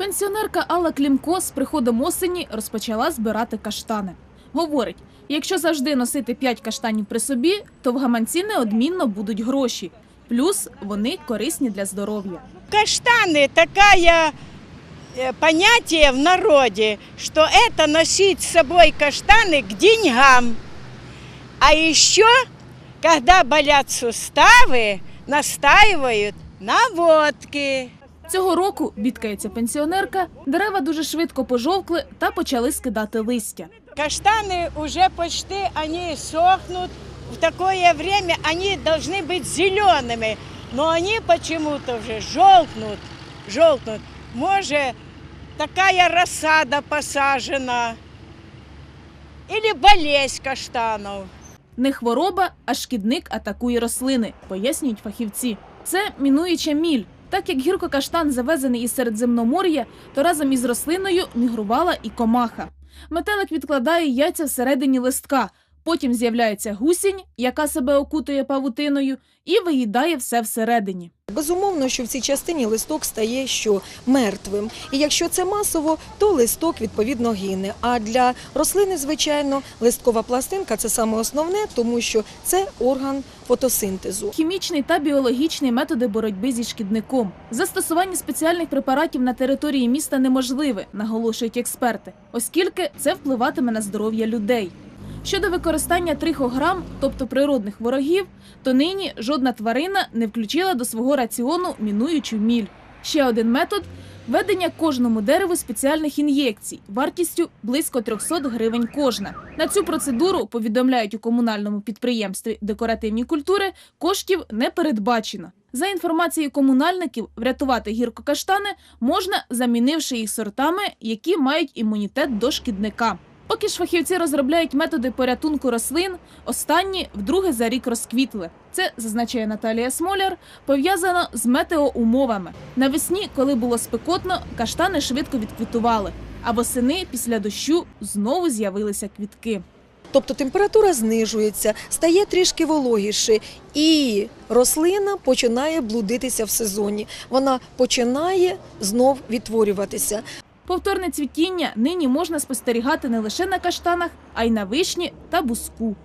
Пенсіонерка Алла Клімко з приходом осені розпочала збирати каштани. Говорить, якщо завжди носити 5 каштанів при собі, то в гаманці неодмінно будуть гроші. Плюс вони корисні для здоров'я. Каштаны такая э, понятие в народе, что это носить с собой каштаны к деньгам. А еще, когда болят суставы, настаивают на водке. Цього року, бідкається пенсіонерка, дерева дуже швидко пожовкли та почали скидати листя. Каштаны уже почти, они сохнут. В такое время они должны быть зелеными, но они почему-то уже желтнут, желтнут. Может, такая рассада посажена или болезнь каштанов. Не хвороба, а шкідник атакує рослини, пояснюють фахівці. Це мінуюча міль. Так як гіркокаштан завезений із Середземномор'я, то разом із рослиною мігрувала і комаха. Метелик відкладає яйця всередині листка. Потім з'являється гусінь, яка себе окутує павутиною, і виїдає все всередині. Безумовно, що в цій частині листок стає що мертвим. І якщо це масово, то листок відповідно гине. А для рослини, звичайно, листкова пластинка це саме основне, тому що це орган фотосинтезу. Хімічний та біологічний методи боротьби зі шкідником. Застосування спеціальних препаратів на території міста неможливе, наголошують експерти, оскільки це впливатиме на здоров'я людей. Щодо використання трихограм, тобто природних ворогів, то нині жодна тварина не включила до свого раціону мінуючу міль. Ще один метод введення кожному дереву спеціальних ін'єкцій вартістю близько 300 гривень кожна. На цю процедуру повідомляють у комунальному підприємстві декоративні культури. Коштів не передбачено. За інформацією комунальників, врятувати гіркокаштани можна, замінивши їх сортами, які мають імунітет до шкідника. Поки ж фахівці розробляють методи порятунку рослин, останні вдруге за рік розквітли. Це зазначає Наталія Смоляр, пов'язано з метеоумовами. Навесні, коли було спекотно, каштани швидко відквітували, а восени після дощу знову з'явилися квітки. Тобто температура знижується, стає трішки вологіше, і рослина починає блудитися в сезоні. Вона починає знов відтворюватися. Повторне цвітіння нині можна спостерігати не лише на каштанах, а й на вишні та буску.